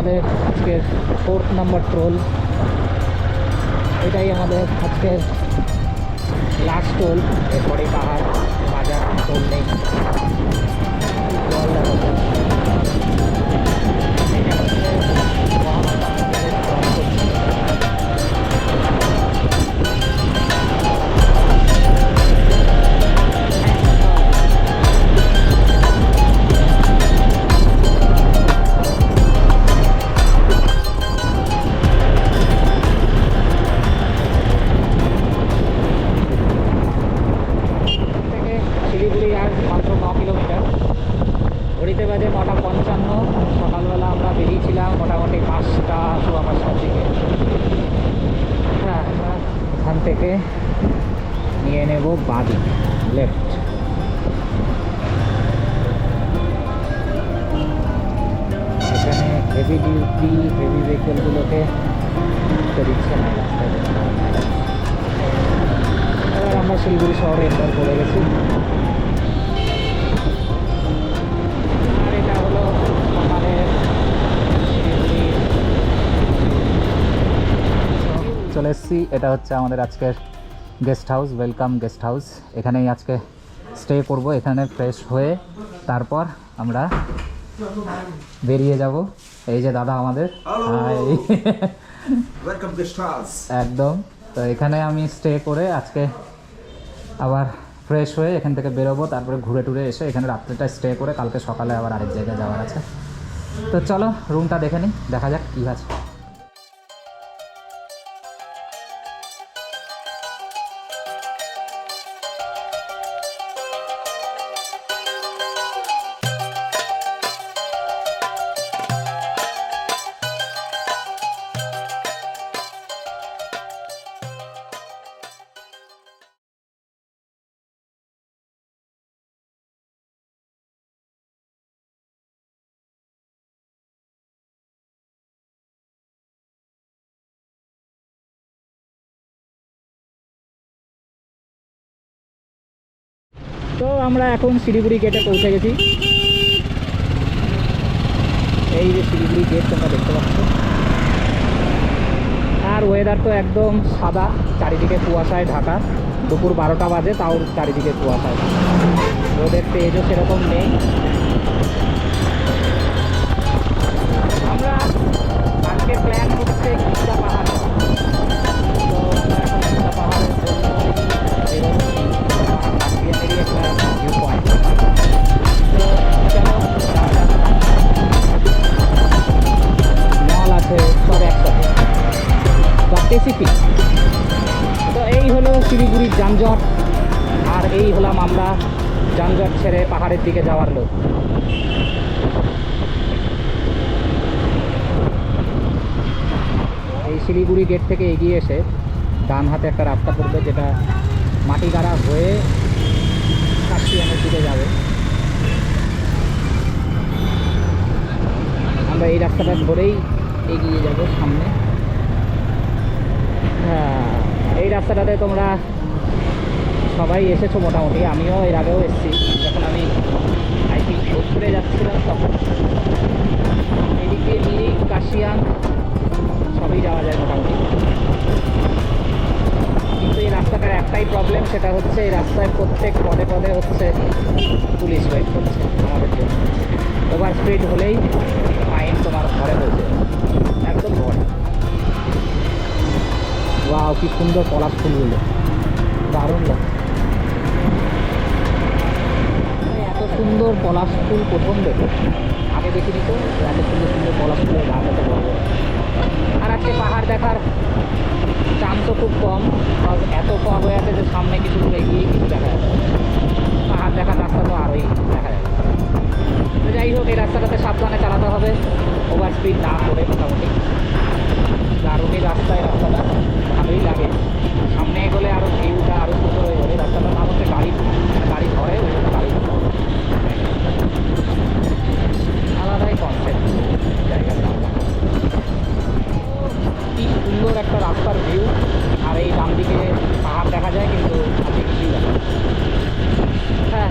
আমাদের আজকের fourth number troll এটাই আমাদের আজকের লাস্ট টোল এরপরে পাহাড়, বাজার টোল নেই। জল দেখো। ঘড়িতে বাজে নটা পঞ্চান্ন। সকালবেলা আমরা বেরিয়েছিলাম মোটামুটি পাঁচটা, সোয়া পাঁচটার দিকে। হ্যাঁ এখান থেকে নিয়ে নেব বাদি লেফট এখানে হেভি ডিউটি হেভি ভেহিকেলগুলোকে দিচ্ছে না, রাস্তায় আমরা শিলিগুড়ি শহরে এন্টার করে গেছি আর এটা হলো আমাদের শিলিগুড়ি চলে এসেছি। এটা হচ্ছে আমাদের আজকের guest house welcome guest house এখানেই আজকে স্টে করব এখানে ফ্রেশ হয়ে তারপর আমরা বেরিয়ে যাব। এই যে দাদা আমাদের। একদম। তো এখানে আমি স্টে করে আজকে আবার ফ্রেশ হয়ে এখান থেকে বেরোবো তারপরে ঘুরে টুরে এসে এখানে রাত্রিটা স্টে করে কালকে সকালে আবার আরেক জায়গায় যাওয়ার আছে। তো চলো রুমটা দেখে নিই দেখা যাক কী আছে। তো আমরা এখন শিলিগুড়ি গেটে পৌঁছে গেছি। এই যে শিলিগুড়ি গেট তোমরা দেখতে পাচ্ছ। আর ওয়েদার তো একদম সাদা, চারিদিকে কুয়াশায় ঢাকা। দুপুর বারোটা বাজে, তাও চারিদিকে কুয়াশায়। রোদের তেজও সেরকম নেই। আমরা আজকে প্ল্যান আর এই হলাম আমরা যানজট ছেড়ে পাহাড়ের দিকে যাওয়ার লোক। এই শিলিগুড়ি গেট থেকে এগিয়ে এসে ডান হাতে একটা রাস্তা পড়বে যেটা মাটিগাড়া হয়ে কাশিয়ানের দিকে যাবে। আমরা এই রাস্তাটা ধরেই এগিয়ে যাব সামনে। হ্যাঁ এই রাস্তাটাতে তোমরা সবাই এসেছ মোটামুটি, আমিও এর আগেও এসেছি। যখন আমি আই থিঙ্ক ঘুরে যাচ্ছিলাম তখন। এদিকে মিরিক কাশিয়ান, সবই যাওয়া যায় মোটামুটি। কিন্তু এই রাস্তাটার একটাই প্রবলেম সেটা হচ্ছে এই রাস্তায় প্রত্যেক পদে পদে হচ্ছে পুলিশ ওয়েট করছে আমাদের জন্য। ওভার স্পিড হলেই ফাইন তোমার ঘরে হয়েছে একদম ঘরে। ওয়াও কি সুন্দর পলাশ ফুলগুলো। দারুণ লাগছে। সুন্দর পলাশ ফুল প্রথম দেখো আগে দেখিনি তো এত সুন্দর সুন্দর পলাশ ফুলের গাছ এত বড়। আর আজকে পাহাড় দেখার চান্স তো খুব কম এত কম হয়ে আছে যে সামনে কিছু এগিয়ে কিছু দেখা না। পাহাড় দেখার রাস্তা তো আরোই দেখা তো যাই হোক, এই রাস্তাটাতে সাবধানে চালাতে হবে ওভার স্পিড না করে মোটামুটি দারুণই রাস্তায় রাস্তাটা ভালোই লাগে সামনে এগোলে আরও ভিউটা আরও সুন্দর হয়ে যাবে রাস্তাটার নাম হচ্ছে গাড়ি গাড়ি ধরে ওই জন্য গাড়ি আলাদাই কনসেপ্ট জায়গাটা কি সুন্দর একটা রাস্তার ভিউ আর এই ডান দিকে পাহাড় দেখা যায় কিন্তু হাতে কিছুই দেখা যায় না। হ্যাঁ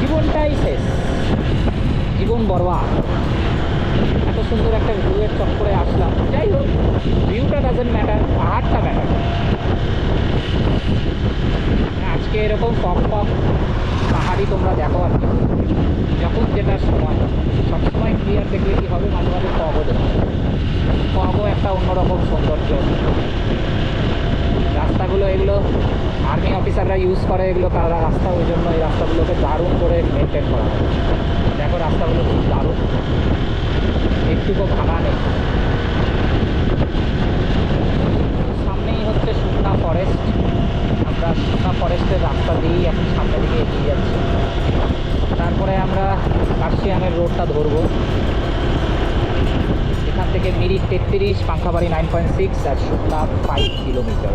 জীবনটাই শেষ জীবন বরবাদ এত সুন্দর একটা ভিউয়ের চক্করে আসলাম যাই হোক ভিউটা ডাজেন্ট ম্যাটার পাহাড়টা ম্যাটার আজকে এরকম কম কম পাহাড়ি তোমরা দেখো আর কি যখন যেটা সময় সবসময় ক্লিয়ার দেখলে কী হবে? মাঝে মাঝে ফগও দেখো। ফগও একটা অন্যরকম সৌন্দর্য। রাস্তাগুলো এগুলো আর্মি অফিসাররা ইউজ করে এগুলো, তারা রাস্তা, ওই জন্য এই রাস্তাগুলোকে দারুণ করে মেনটেন করা হয়। দেখো রাস্তাগুলো খুব দারুণ। একটুকু ভাঙা নেই সামনেই হচ্ছে সুখনা ফরেস্ট আমরা সুখনা ফরেস্টের রাস্তা দিয়েই এখন সামনের দিকে এগিয়ে যাচ্ছি তারপরে আমরা কাশিয়ামের রোডটা ধরবো এখান থেকে মিরিক তেত্রিশ পাঙ্খাবাড়ি নাইন পয়েন্ট সিক্স আর শুকনা ফাইভ কিলোমিটার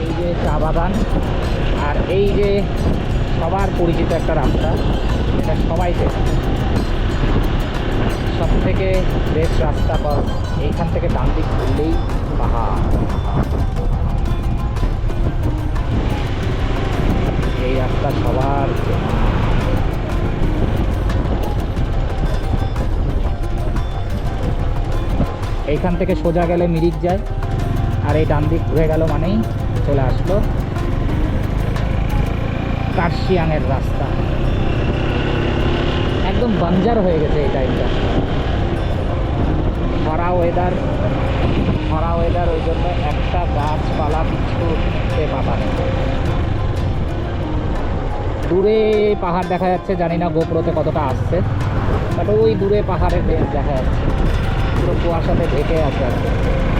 এই যে চা বাগান, আর এই যে সবার পরিচিত একটা রাস্তা, এটা সবাই চেনে। সব থেকে বেস্ট রাস্তা পর এইখান থেকে ডান দিক ঘুরলেই এই রাস্তা সবার চেনা। এইখান থেকে সোজা গেলে মিরিক যায়। আর এই ডান দিক ঘুরে গেল মানেই চলে আসলো কার্শিয়াংয়ের রাস্তা। একদম বাঞ্জার হয়ে গেছে এই টাইমটা খরা ওয়েদার খরা ওয়েদার ওই জন্য একটা গাছপালা কিছুতে পাতা নেই। দূরে পাহাড় দেখা যাচ্ছে, জানি না গোপ্রোতে কতটা আসছে বাট ওই দূরে পাহাড়ের দেখা যাচ্ছে। পুরো কুয়াশাতে ঢেকে আছে আর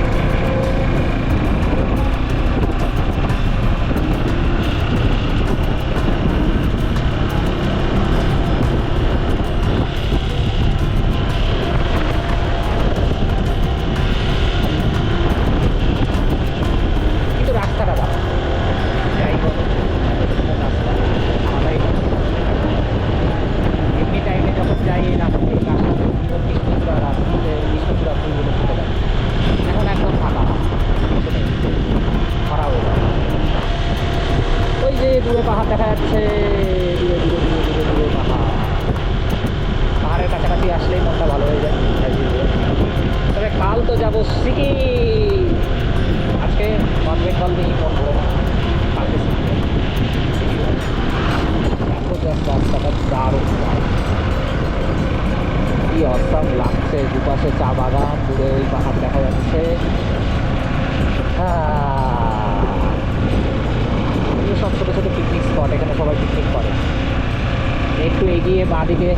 একটু এগিয়ে বাঁদিকে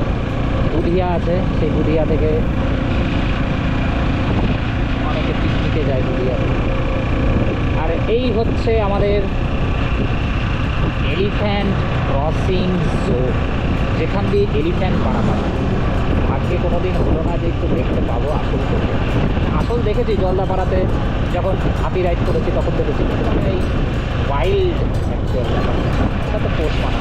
দুধিয়া আছে, সেই দুধিয়া থেকে অনেকে পিকনিকে যায় দুধিয়াতে আর এই হচ্ছে আমাদের এলিফ্যান্ট ক্রসিং জোন যেখান দিয়ে এলিফ্যান্ট পারাপার। আজকে কোনো দিন হলো না যে একটু দেখতে পাবো আসল করে আসল দেখেছি জলদাপাড়াতে, যখন হাতি রাইড করেছি, তখন দেখেছি। এই ওয়াইল্ড অ্যাকচুয়াল এটা তো পোষ মানা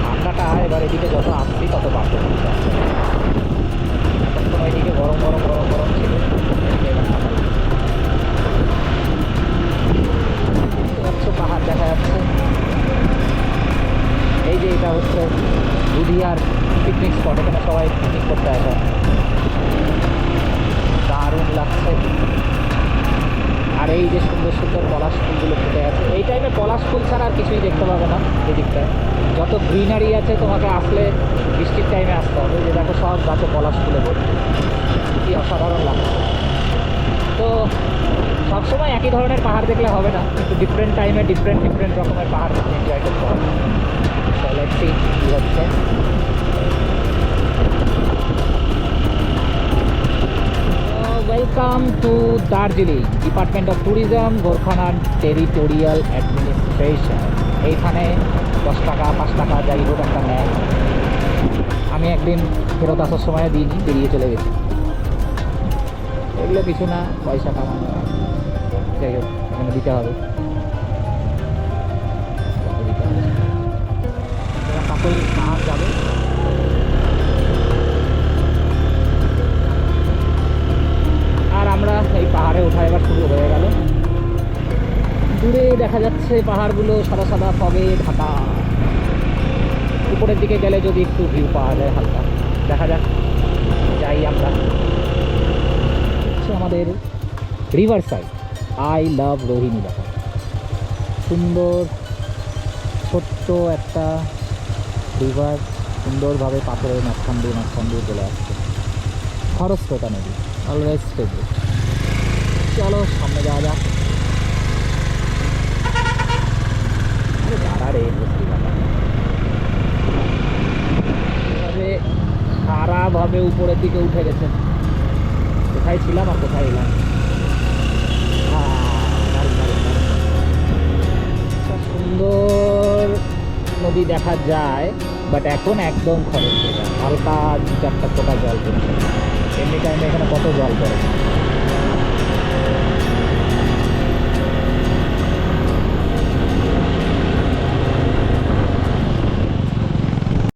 ঠান্ডাটা এবার এদিকে যত আসছি তত বাড়তে পলাশ ফুল ছাড়া আর কিছুই দেখতে পাবে না এদিকটায়। যত গ্রিনারি আছে, তোমাকে আসলে বৃষ্টির টাইমে আসতে হবে। যে দেখো, সব গাছে পলাশ ফুলে ভর্তি কি অসাধারণ লাগছে। তো সবসময় একই ধরনের পাহাড় দেখলে হবে না। একটু ডিফারেন্ট টাইমে ডিফারেন্ট ডিফারেন্ট রকমের পাহাড় এনজয় করতে হবে। See কী হচ্ছে। Welcome to Darjeeling department of tourism গোরখানার territorial administration এইখানে দশ টাকা, পাঁচ টাকা, যাই হোক একটা নেয়। আমি একদিন ফেরত আসার সময় দিইনি বেরিয়ে চলে গেছি। এগুলো কিছু না, পয়সা কামানো। যাই হোক, এখানে দিতে হবে। পাহাড় যাবে। আর আমরা এই পাহাড়ে ওঠা এবার শুরু হয়ে গেল। দূরে দেখা যাচ্ছে পাহাড়গুলো সাদা সাদা, ফগে ঢাকা। উপরের দিকে গেলে যদি একটু ভিউ পাওয়া যায় হালকা। দেখা যাক, যাই আমরা। হচ্ছে আমাদের river side I love Rohini দেখা সুন্দর, ছোট্ট একটা রিভার সুন্দরভাবে পাথরের মাঝখান দিয়ে মাঝখান দিয়ে চলে আসছে। খরস্রোতা নদী অলওয়েজ ফেভারিট চলো সামনে যাওয়া যাক। এভাবে খারাপভাবে উপরের দিকে উঠে গেছে কোথায় ছিলাম আর কোথায় এলাম? সুন্দর নদী দেখা যায় বাট এখন একদম খরচ হালকা দু চারটা ফোটা জল পড়ছে। এমনি টাইমে এখানে কত জল পড়ে